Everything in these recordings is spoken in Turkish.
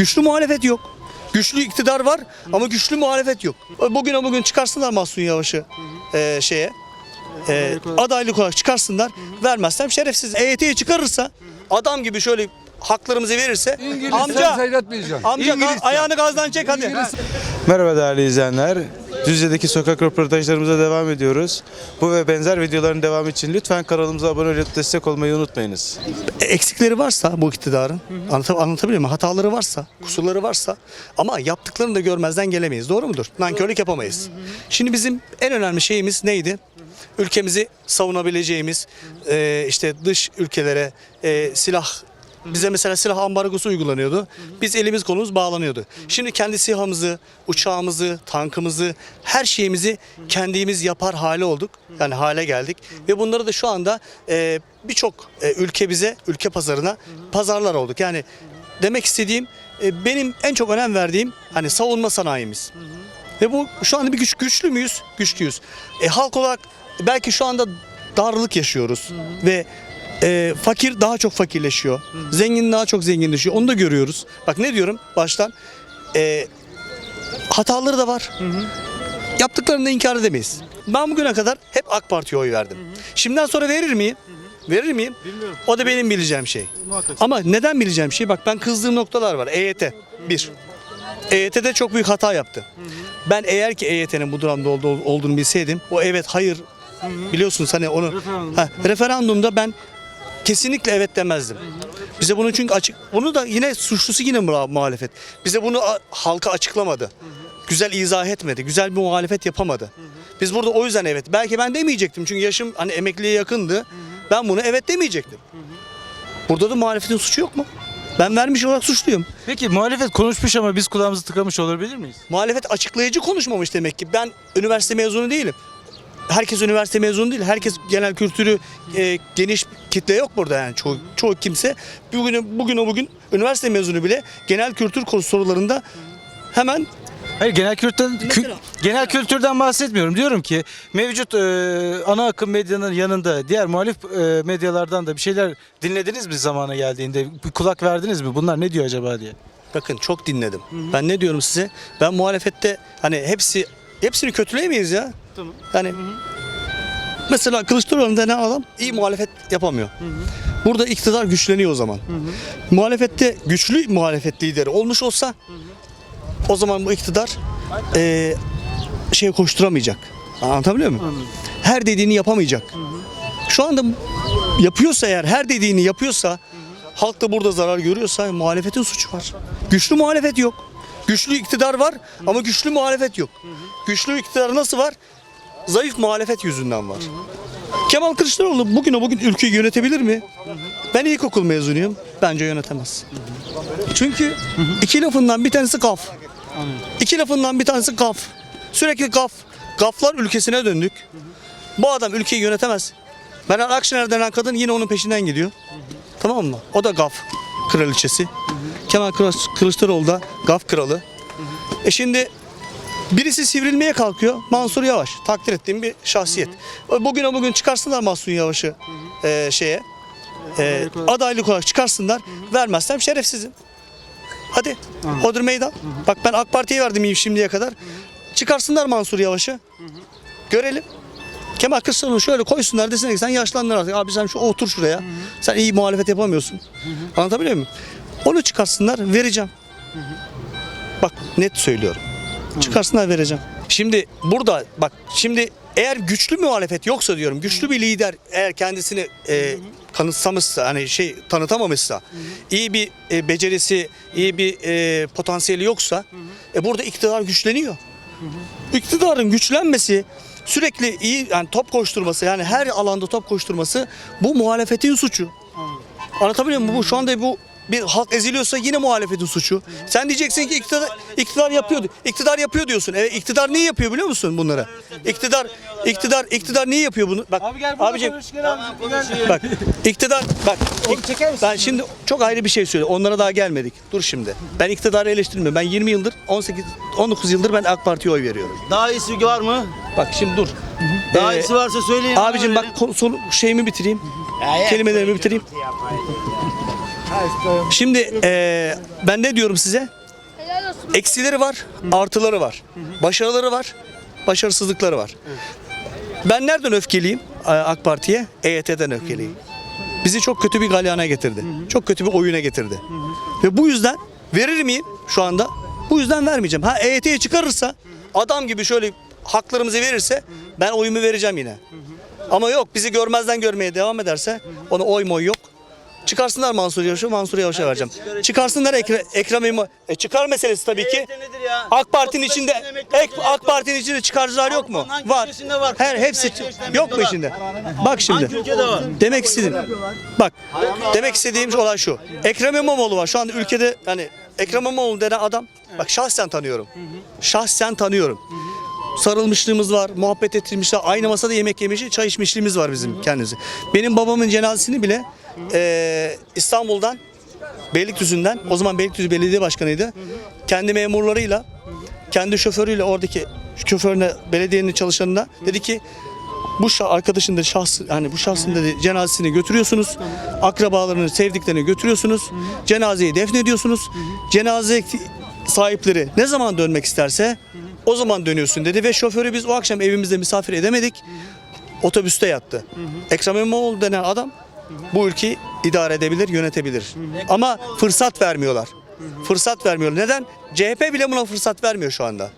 Güçlü muhalefet yok. Güçlü iktidar var ama güçlü muhalefet yok. Bugün o bugün çıkarsınlar Mahsun Yavaş'ı e, şeye e, adaylık olarak çıkarsınlar. Vermezsem şerefsiz. EYT'yi çıkarırsa adam gibi şöyle haklarımızı verirse İngiliz amca amca ayağını gazdan çek hadi. Merhaba değerli izleyenler. Düzce'deki sokak röportajlarımıza devam ediyoruz. Bu ve benzer videoların devamı için lütfen kanalımıza abone olup destek olmayı unutmayınız. eksikleri varsa bu iktidarın anlata- anlatabiliyor muyum? Hataları varsa, kusurları varsa ama yaptıklarını da görmezden gelemeyiz. Doğru mudur? Nankörlük yapamayız. Şimdi bizim en önemli şeyimiz neydi? Ülkemizi savunabileceğimiz e, işte dış ülkelere e, silah bize mesela silah ambargosu uygulanıyordu. Biz elimiz kolumuz bağlanıyordu. Şimdi kendi SİHA'mızı, uçağımızı, tankımızı, her şeyimizi kendimiz yapar hale olduk. Yani hale geldik. Ve bunları da şu anda e, birçok e, ülke bize, ülke pazarına pazarlar olduk. Yani demek istediğim e, benim en çok önem verdiğim hani savunma sanayimiz. Ve bu şu anda bir güç güçlü müyüz? Güçlüyüz. E, halk olarak belki şu anda darlık yaşıyoruz ve e, fakir daha çok fakirleşiyor. Zengin daha çok zenginleşiyor. Onu da görüyoruz. Bak ne diyorum baştan? E, hataları da var. Yaptıklarını da inkar edemeyiz. Ben bugüne kadar hep AK Parti'ye oy verdim. Şimdiden sonra verir miyim? Verir miyim? O da benim bileceğim şey. Ama neden bileceğim şey? Bak ben kızdığım noktalar var. EYT. Bir. EYT'de çok büyük hata yaptı. Ben eğer ki EYT'nin bu durumda oldu- olduğunu bilseydim o evet hayır biliyorsunuz hani onu Ha, referandumda ben kesinlikle evet demezdim. Bize bunu çünkü açık bunu da yine suçlusu yine muha- muhalefet. Bize bunu halka açıklamadı. Güzel izah etmedi. Güzel bir muhalefet yapamadı. Biz burada o yüzden evet. Belki ben demeyecektim çünkü yaşım hani emekliye yakındı. Ben bunu evet demeyecektim. Burada da muhalefetin suçu yok mu? Ben vermiş olarak suçluyum. Peki muhalefet konuşmuş ama biz kulağımızı tıkamış olabilir miyiz? Muhalefet açıklayıcı konuşmamış demek ki. Ben üniversite mezunu değilim. Herkes üniversite mezunu değil. Herkes genel kültürü e, geniş kitle yok burada yani çoğu, çoğu kimse. Bugün bugün o bugün üniversite mezunu bile genel kültür konusu sorularında hemen Hayır genel kültürden kü- Mesela? genel kültürden bahsetmiyorum. Diyorum ki mevcut e, ana akım medyanın yanında diğer muhalif e, medyalardan da bir şeyler dinlediniz mi zamana geldiğinde? Bir kulak verdiniz mi? Bunlar ne diyor acaba diye. bakın çok dinledim. Ben ne diyorum size? Ben muhalefette hani hepsi hepsini kötüleyemeyiz ya. Tamam. Yani mesela Kılıçdaroğlu denen adam iyi muhalefet yapamıyor. Burada iktidar güçleniyor o zaman. Muhalefette güçlü muhalefet lideri olmuş olsa o zaman bu iktidar eee şey koşturamayacak. Anlatabiliyor muyum? Her dediğini yapamayacak. Şu anda yapıyorsa eğer her dediğini yapıyorsa halk da burada zarar görüyorsa muhalefetin suçu var. Güçlü muhalefet yok. Güçlü iktidar var ama güçlü muhalefet yok. Güçlü iktidar nasıl var? Zayıf muhalefet yüzünden var. Kemal Kılıçdaroğlu bugün o bugün ülkeyi yönetebilir mi? Ben ilkokul mezunuyum. Bence yönetemez. Çünkü iki lafından bir tanesi gaf. İki lafından bir tanesi gaf. Sürekli gaf. Gaflar ülkesine döndük. Bu adam ülkeyi yönetemez. Meral Akşener denen kadın yine onun peşinden gidiyor. Tamam mı? O da gaf kraliçesi. Kemal Kılıç- Kılıçdaroğlu da gaf kralı. E şimdi birisi sivrilmeye kalkıyor. Mansur Yavaş. Takdir ettiğim bir şahsiyet. Bugün o bugün çıkarsınlar Mansur Yavaş'ı e, şeye. e, adaylık olarak çıkarsınlar. Vermezsem şerefsizim. Hadi. Odur meydan. Bak ben AK Parti'ye verdim şimdiye kadar. Çıkarsınlar Mansur Yavaş'ı. Görelim. Kemal Kılıçdaroğlu şöyle koysunlar desinler ki sen yaşlandın artık. Abi sen şu otur şuraya. Sen iyi muhalefet yapamıyorsun. Anlatabiliyor muyum? Onu çıkarsınlar vereceğim. Bak net söylüyorum. Çıkarsınlar vereceğim. Şimdi burada bak şimdi eğer güçlü muhalefet yoksa diyorum güçlü bir lider eğer kendisini e, kanıtsamışsa hani şey tanıtamamışsa iyi bir e, becerisi iyi bir e, potansiyeli yoksa e, burada iktidar güçleniyor. İktidarın güçlenmesi sürekli iyi yani top koşturması yani her alanda top koşturması bu muhalefetin suçu. Anlatabiliyor muyum? Bu şu anda bu bir halk eziliyorsa yine muhalefetin suçu. Sen diyeceksin ki iktidar, iktidar yapıyor. İktidar yapıyor diyorsun. Evet iktidar niye yapıyor biliyor musun bunları? İktidar iktidar iktidar niye yapıyor bunu? Bak abicim bak iktidar bak ik- ben şimdi çok ayrı bir şey söylüyorum. Onlara daha gelmedik. Dur şimdi. Ben iktidarı eleştirmiyorum. Ben 20 yıldır 18 19 yıldır ben AK Parti'ye oy veriyorum. Daha iyisi var mı? Bak şimdi dur. Daha Ee, iyisi varsa söyleyin. Abicim bak konu- şeyimi bitireyim. Kelimelerimi bitireyim. Şimdi eee, ben ne diyorum size? Eksileri var, artıları var. Başarıları var, başarısızlıkları var. Ben nereden öfkeliyim e, AK Parti'ye? EYT'den öfkeliyim. Bizi çok kötü bir galyana getirdi. Çok kötü bir oyuna getirdi. Ve bu yüzden verir miyim şu anda? Bu yüzden vermeyeceğim. Ha EYT'yi çıkarırsa adam gibi şöyle haklarımızı verirse ben oyumu vereceğim yine. Ama yok bizi görmezden görmeye devam ederse ona oy moy yok. Çıkarsınlar Mansur Yavaş'ı, Mansur Yavaş'a vereceğim. Çıkarsınlar Ekre, Ekrem İmam... E çıkar meselesi tabii ki. AK Parti'nin içinde ek, AK Parti'nin içinde çıkarcılar yok mu? Var. Her hepsi yok mu içinde? Bak şimdi. Demek istediğim. Bak. Demek istediğim olay şu. Ekrem İmamoğlu var. Şu anda ülkede hani Ekrem İmamoğlu denen adam bak şahsen tanıyorum. Şahsen tanıyorum. Sarılmışlığımız var, muhabbet ettirmişler. Aynı masada yemek yemişi, çay içmişliğimiz var bizim kendimizi. Benim babamın cenazesini bile eee, İstanbul'dan Beylikdüzü'nden, o zaman Beylikdüzü Belediye Başkanıydı. Kendi memurlarıyla, kendi şoförüyle oradaki şoförüne, belediyenin çalışanına dedi ki bu arkadaşın da şahsı hani bu şahsın dedi cenazesini götürüyorsunuz. Akrabalarını, sevdiklerini götürüyorsunuz. Cenazeyi defnediyorsunuz. Cenaze sahipleri ne zaman dönmek isterse o zaman dönüyorsun dedi ve şoförü biz o akşam evimizde misafir edemedik. Otobüste yattı. Ekrem İmamoğlu denen adam bu ülkeyi idare edebilir, yönetebilir. Ama fırsat vermiyorlar. Fırsat vermiyorlar. Neden? CHP bile buna fırsat vermiyor şu anda.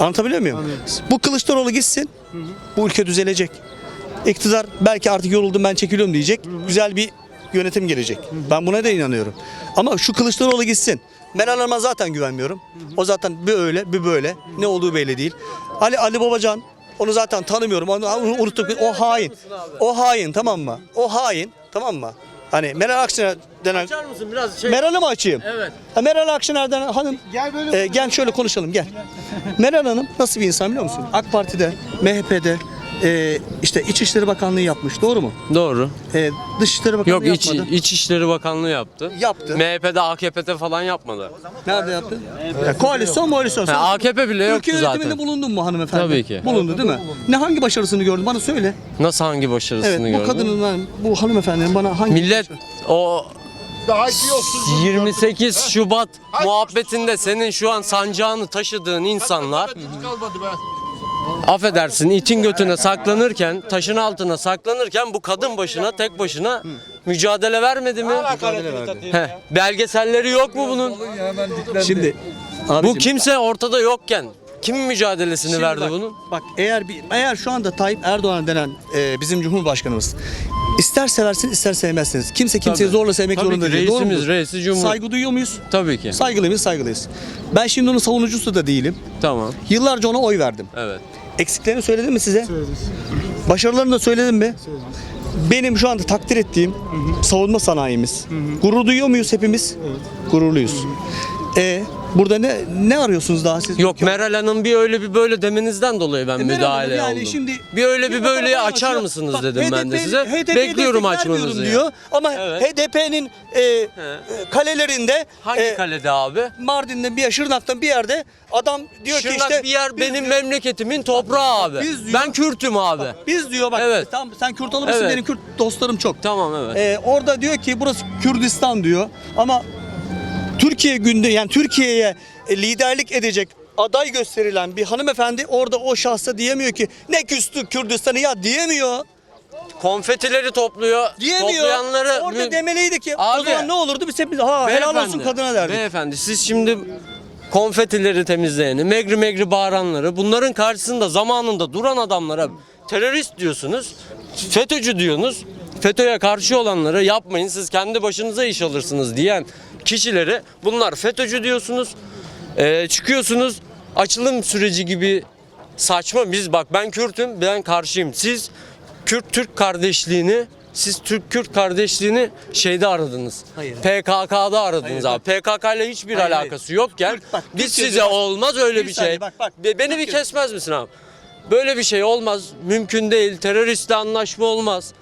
Anlatabiliyor muyum? Bu Kılıçdaroğlu gitsin. Bu ülke düzelecek. İktidar belki artık yoruldum ben çekiliyorum diyecek. Güzel bir yönetim gelecek. Ben buna da inanıyorum. Ama şu Kılıçdaroğlu gitsin. Meral Hanım'a zaten güvenmiyorum. O zaten bir öyle bir böyle. Ne olduğu belli değil. Ali Ali Babacan onu zaten tanımıyorum. Onu, onu unuttuk. O hain. O hain tamam mı? O hain tamam mı? Hani Meral Akşener denen Açar mısın biraz şey? Meral'ı mı açayım? Evet. Ha, Meral Akşener'den hanım Gel böyle e, gel şöyle konuşalım gel. Meral Hanım nasıl bir insan biliyor musun? AK Parti'de, MHP'de e, işte İçişleri Bakanlığı yapmış doğru mu? Doğru. E, Dışişleri Bakanlığı Yok iç, yapmadı. İçişleri Bakanlığı yaptı. Yaptı. MHP'de AKP'de falan yapmadı. Nerede yaptı? Ya, koalisyon koalisyon. Ha, AKP bile yoktu yönetiminde zaten. bulundun mu hanımefendi? Tabii ki. Bulundu değil mi? Ne hangi başarısını gördün? Bana söyle. Nasıl hangi başarısını Evet bu gördün? kadının ben- bu hanımefendinin bana hangi Millet o Daha iki yolsuzluk 28 Şubat muhabbetinde senin şu an sancağını taşıdığın insanlar kalmadı be. Affedersin itin götüne saklanırken taşın altına saklanırken bu kadın başına tek başına mücadele vermedi mi? Heh, belgeselleri yok mu bunun? Şimdi Bu abicim, kimse ortada yokken kim mücadelesini Şimdi verdi bak, bunun? Bak eğer bir eğer şu anda Tayyip Erdoğan denen e, bizim Cumhurbaşkanımız ister seversiniz ister sevmezsiniz. Kimse kimseyi Tabii. zorla sevmek Tabii zorunda ki, değil. Doğru reisimiz, mudur? reisi cumhur. Saygı duyuyor muyuz? Tabii ki. Saygılı mıyız? Saygılıyız. Ben şimdi onun savunucusu da değilim. Tamam. Yıllarca ona oy verdim. Evet. Eksiklerini söyledim mi size? Başarılarını da söyledim mi? Benim şu anda takdir ettiğim savunma sanayimiz. Gurur duyuyor muyuz hepimiz? Gururluyuz. E burada ne ne arıyorsunuz daha siz? Yok Meral Hanım bir öyle bir böyle demenizden dolayı ben E, Meral müdahale Hanım yani oldum. şimdi bir öyle bir böyleyi Bak, açar mısınız bak, dedim ben de HDP size. HDP Bekliyorum destek açmanızı. vermiyorum ya. diyor. Ama Evet. HDP'nin e, e, kalelerinde Hangi e, kalede abi? Mardin'de bir yer, Şırnak'tan bir yerde adam diyor ki Şırnak işte bir yer biz benim diyor- memleketimin toprağı abi. biz diyor- ben Kürt'üm abi. Biz diyor bak Evet. tamam sen Kürt olabilirsin Evet. benim Kürt dostlarım çok. Tamam evet. Ee, orada diyor ki burası Kürdistan diyor ama Türkiye günde yani Türkiye'ye e, liderlik edecek aday gösterilen bir hanımefendi orada o şahsa diyemiyor ki ne küstü Kürdistan'ı ya diyemiyor. Konfetileri topluyor. Diyemiyor. Toplayanları Orada demeliydi ki o Abi, zaman ne olurdu biz hepimiz ha helal olsun kadına derdik. Beyefendi siz şimdi konfetileri temizleyeni, megri megri bağıranları, bunların karşısında zamanında duran adamlara terörist diyorsunuz, FETÖ'cü diyorsunuz. FETÖ'ye karşı olanları yapmayın siz kendi başınıza iş alırsınız diyen kişileri bunlar FETÖ'cü diyorsunuz. Ee, çıkıyorsunuz açılım süreci gibi saçma biz bak ben Kürt'üm ben karşıyım. Siz Kürt-Türk kardeşliğini siz Türk-Kürt kardeşliğini şeyde aradınız. Hayır. PKK'da aradınız Hayır, abi. PKK ile hiçbir Hayır, alakası yokken Türk- bak, biz Türkiye'de size bak- olmaz öyle Bir bir, şey. bak, bak. Be- Beni bir kesmez misin abi? Böyle bir şey olmaz. Mümkün değil. Teröristle anlaşma olmaz.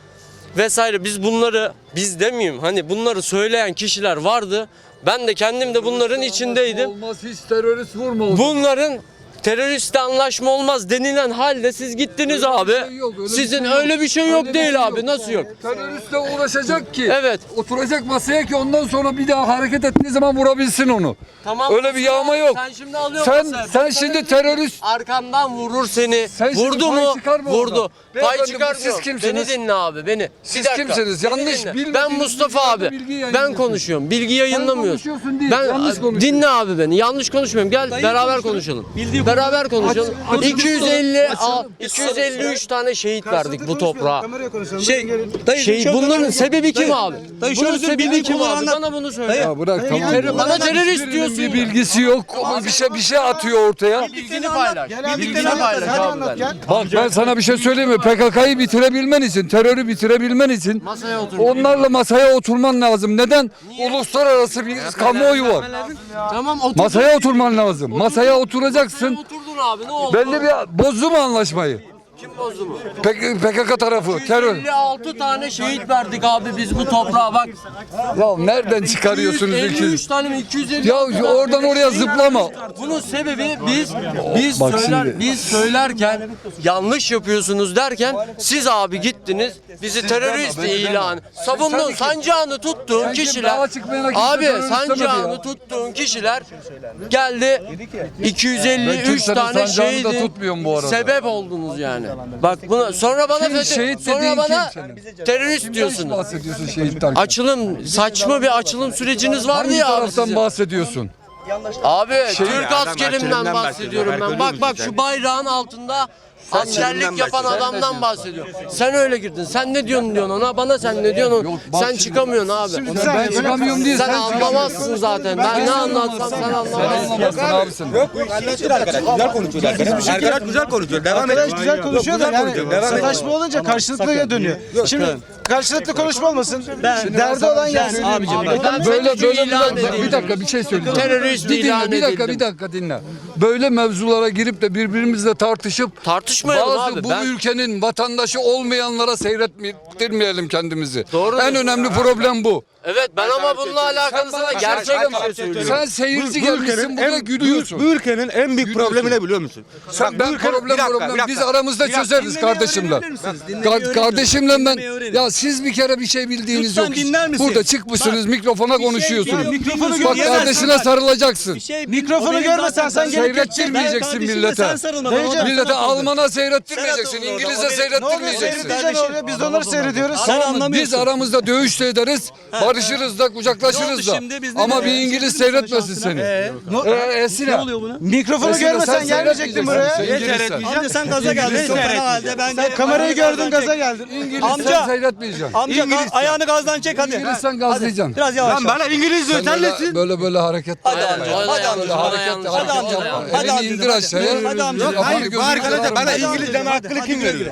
Vesaire biz bunları biz demeyeyim hani bunları söyleyen kişiler vardı. Ben de kendim de bunların içindeydim. Olmaz hiç terörist vurma. Bunların teröristle anlaşma olmaz denilen halde siz gittiniz abi. şey yok, öyle bir Sizin şey yok. öyle bir şey yok Öyle bir değil şey abi. yok. Nasıl yok? Teröristle uğraşacak ki. Evet. Oturacak masaya ki ondan sonra bir daha hareket ettiği zaman vurabilsin onu. Tamam. Öyle bir yağma yok. Sen şimdi alıyorsun. Sen sen şimdi terörist arkandan vurur seni. Sen şimdi Vurdu pay mu? çıkarma Vurdu. oradan. Pay çıkarmıyor. siz kimsiniz? Beni dinle abi beni. Siz Bir dakika. kimsiniz? Beni Yanlış, dinle. bilmediğiniz Ben Mustafa abi. bilgi Ben yayınlıyorsun. konuşuyorum. Bilgi yayınlamıyorum. konuşuyorsun değil, Ben yanlış konuşuyorsun. dinle abi beni. Yanlış konuşmuyorum. Gel beraber konuşalım. Beraber konuşalım. Aç- açın. 250 al, 253 tane şehit verdik bu toprağa. Şey, dayı, Şey bunların sebebi kim Dayı, abi? dayı Bunun şöyle söyle, sebebi bildiğin kim konuları abi? anlat. Bana bunu söyle. Ya bırak tamam. Bana terörist diyorsun Bir ya. bilgisi yok. ama Bir şey bir şey atıyor ortaya. Bilgini paylaş. Bilgini paylaş abi ben. Bak ben sana bir şey söyleyeyim mi? PKK'yı bitirebilmen için, terörü bitirebilmen için Masaya onlarla masaya oturman lazım. Neden? Uluslararası bir kamuoyu var. Tamam otur. Masaya oturman lazım. Masaya oturacaksın. Oturdun abi ne oldu? Belli bir bozdu mu anlaşmayı? Kim bozdu mu? PK- PKK tarafı, terör. 56 tane şehit verdik abi biz bu toprağa bak. Ya nereden çıkarıyorsunuz 253 ülkeyi? tane mi? 250 Ya oradan oraya zıplama. Bunun sebebi biz biz Bak söyler şimdi. biz söylerken yanlış yapıyorsunuz derken siz abi gittiniz bizi terörist ilan savundun sancağını tuttuğun Sen kişiler Dağa çıkmayana kimse abi terörist demedi sancağını ya. tuttuğun kişiler geldi Ben 253 kimsenin tane sancağını da şehidin tutmuyorum bu arada. sebep oldunuz yani. Bak buna sonra bana FETÖ- şehit sonra dediğin bana kim senin? terörist Hiç diyorsunuz. bahsediyorsun şehitten. Açılım saçma bir açılım süreciniz vardı Hangi ya abi taraftan sizin. bahsediyorsun? Abi Şey- Türk askerimden bahsediyorum ben. Bak bak şu bayrağın altında askerlik yapan adamdan bahsediyorum. Sen öyle girdin. Sen ne diyorsun diyorsun ona. Bana sen ne diyorsun. Yok, bak sen çıkamıyorsun abi. Ona ben çıkamıyorum diye sen sen anlamazsın zaten. Ben ne anlatsam sen Sen anlamazsın. anlamazsın abisin. Arkadaş güzel konuşuyor. Devam et. Arkadaş güzel konuşuyor da yani konuşuyor. Sataşma olunca karşılıklıya dönüyor. Şimdi karşılıklı konuşma olmasın. Derdi olan gelsin. Abicim bak. Ben Böyle böyle bir dakika, edildim. bir şey söyleyeceğim. Terörist bir ilan dinle, bir dakika edildim. bir dakika dinle. Böyle mevzulara girip de birbirimizle tartışıp Tartışmayalım bazı abi. bu Ben ülkenin vatandaşı olmayanlara seyrettirmeyelim kendimizi. Doğru en diyorsun. önemli problem bu. evet ben ama bununla alakalı sana gerçek bir şey söylüyorum. Sen seyirci gelmişsin burada gülüyorsun. Bu ülkenin en büyük Gülüyorsun. problemi ne biliyor musun? Sen Bak, ben bu ülkenin- problem bir dakika, problem bir dakika. biz aramızda Bir dakika. çözeriz kardeşimle. Ka- kardeşimle ben ya siz bir kere bir şey bildiğiniz Lütfen yok. dinler misin? Burada çıkmışsınız mikrofona konuşuyorsunuz. ya, mikrofonu Bak kardeşine sarılacaksın. Şey, Mikrofonu o benim görmesen zaten- sen gelip Seyrettirmeyeceksin millete. Millete Alman'a seyrettirmeyeceksin. İngiliz'e seyrettirmeyeceksin. biz de onları seyrediyoruz. Sen anlamıyorsun. Biz aramızda dövüş de ederiz, barışırız da, kucaklaşırız da. Ama bir? İngiliz seyretmesin seni. Ee, Ee. Ne oluyor buna? Mikrofonu görmesen sen gelmeyecektin buraya. İngilizse. Amca sen gaza geldin. Sen kamerayı gördün gaza geldin. İngiliz Amca. sen seyretmeyeceksin. Amca ayağını gazdan çek hadi. İngiliz sen gazlayacaksın. Biraz yavaş. Lan bana İngiliz diyor. Sen Sen böyle, böyle hareket Hadi amca, hadi amca, hareket hadi amca. Hadi Elini amca, indir hadi. aşağıya. Hadi amca. Kafanı Hayır bana ben. İngiliz deme hakkını kim veriyor?